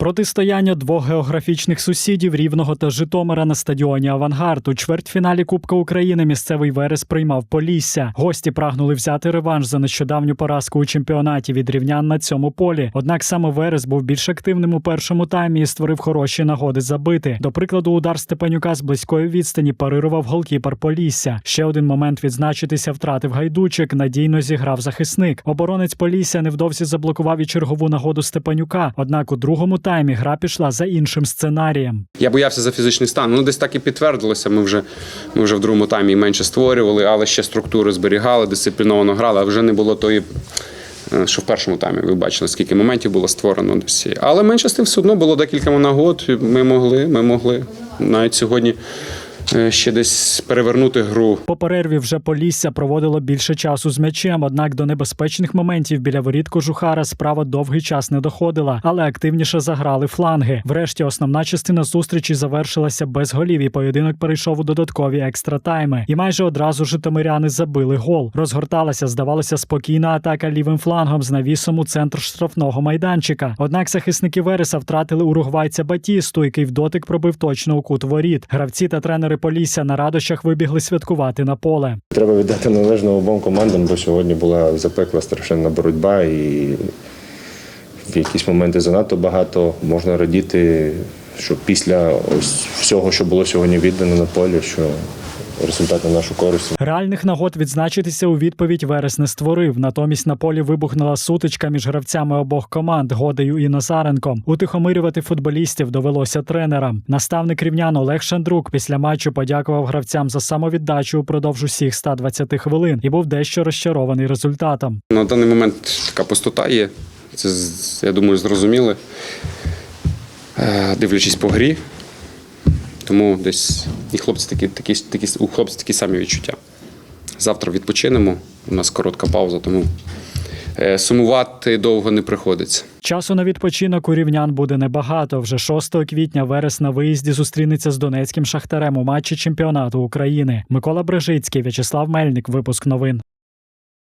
Протистояння двох географічних сусідів Рівного та Житомира на стадіоні Авангард у чвертьфіналі Кубка України місцевий Верес приймав Полісся. Гості прагнули взяти реванш за нещодавню поразку у чемпіонаті від рівнян на цьому полі. Однак саме Верес був більш активним у першому таймі і створив хороші нагоди забити. До прикладу, удар Степанюка з близької відстані парирував голкіпер Полісся. Ще один момент відзначитися втратив гайдучик. Надійно зіграв захисник. Оборонець Полісся невдовзі заблокував і чергову нагоду Степанюка. Однак у другому таймі гра пішла за іншим сценарієм. Я боявся за фізичний стан. Ну, десь так і підтвердилося. Ми вже, ми вже в другому таймі менше створювали, але ще структури зберігали, дисципліновано грали, а вже не було тої. е, Що в першому таймі ви бачили, скільки моментів було створено досі. Але менше з тим все одно було декілька нагод. Ми могли, ми могли навіть сьогодні ще десь перевернути гру. По перерві вже Полісся проводило більше часу з м'ячем, однак до небезпечних моментів біля воріт кожухара справа довгий час не доходила, але активніше заграли фланги. Врешті основна частина зустрічі завершилася без голів, і поєдинок перейшов у додаткові екстра тайми. І майже одразу житомиряни забили гол. Розгорталася, здавалося, спокійна атака лівим флангом з навісом у центр штрафного майданчика. Однак захисники Вереса втратили уругвайця Батісту, який в дотик пробив точно у кут воріт. Гравці та тренери Полісся на радощах вибігли святкувати на поле. Треба віддати належне обом командам, бо сьогодні була запекла страшенна боротьба і в якісь моменти занадто багато. Можна радіти, що після ось всього, що було сьогодні віддано на полі, що результат на нашу користь. Реальних нагод відзначитися у відповідь Верес не створив. Натомість на полі вибухнула сутичка між гравцями обох команд Годею і Назаренком. Утихомирювати футболістів довелося тренерам. Наставник рівнян Олег Шандрук після матчу подякував гравцям за самовіддачу упродовж усіх 120 хвилин і був дещо розчарований результатом. На даний момент така пустота є. Це, я думаю, зрозуміли, Е, дивлячись по грі. Тому десь і хлопці такі, такі, такі, у хлопців такі самі відчуття. Завтра відпочинемо. У нас коротка пауза, тому е, сумувати довго не приходиться. Часу на відпочинок у рівнян буде небагато. Вже 6 квітня Верес на виїзді зустрінеться з донецьким шахтарем у матчі чемпіонату України. Микола Брежицький, В'ячеслав Мельник. Випуск новин.